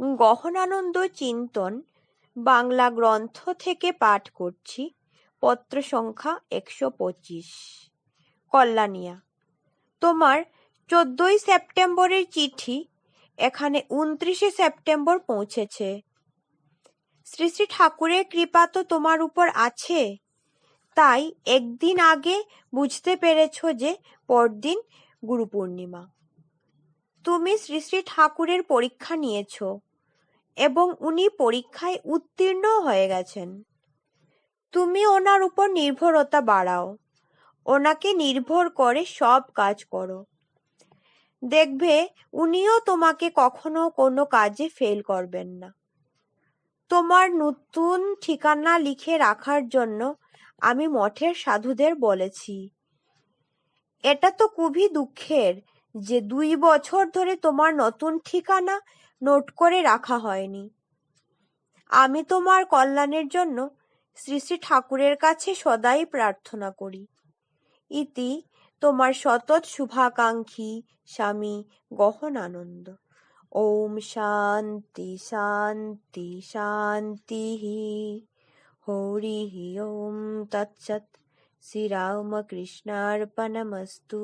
গহনানন্দ চিন্তন বাংলা গ্রন্থ থেকে পাঠ করছি, পত্র সংখ্যা একশো পঁচিশ। কল্যাণিয়া, তোমার চোদ্দই সেপ্টেম্বরের চিঠি এখানে উনত্রিশে সেপ্টেম্বর পৌঁছেছে। শ্রী শ্রী ঠাকুরের কৃপা তো তোমার উপর আছে, তাই একদিন আগে বুঝতে পেরেছ যে পরদিন গুরু পূর্ণিমা তুমি শ্রী শ্রী ঠাকুরের পরীক্ষা নিয়েছ। এবং উনি পরীক্ষায় উত্তীর্ণ হয়ে গেছেন। তুমি ওনার উপর নির্ভরতা বাড়াও। ওনাকে নির্ভর করে সব কাজ করো। দেখবে, উনিও তোমাকে কখনো কোনো কাজে ফেল করবেন না। তোমার নতুন ঠিকানা লিখে রাখার জন্য আমি মঠের সাধুদের বলেছি। এটা তো খুবই দুঃখের যে দুই বছর ধরে তোমার নতুন ঠিকানা নোট করে রাখা হয়নি। আমি তোমার কল্যাণের জন্য শ্রী শ্রী ঠাকুরের কাছে সদাই প্রার্থনা করি। ইতি তোমার সতত শুভাকাঙ্ক্ষী স্বামী গহন আনন্দ ওম শান্তি শান্তি শান্তি হরি ওম তৎসৎ। শ্রীরামকৃষ্ণার্পণমস্তু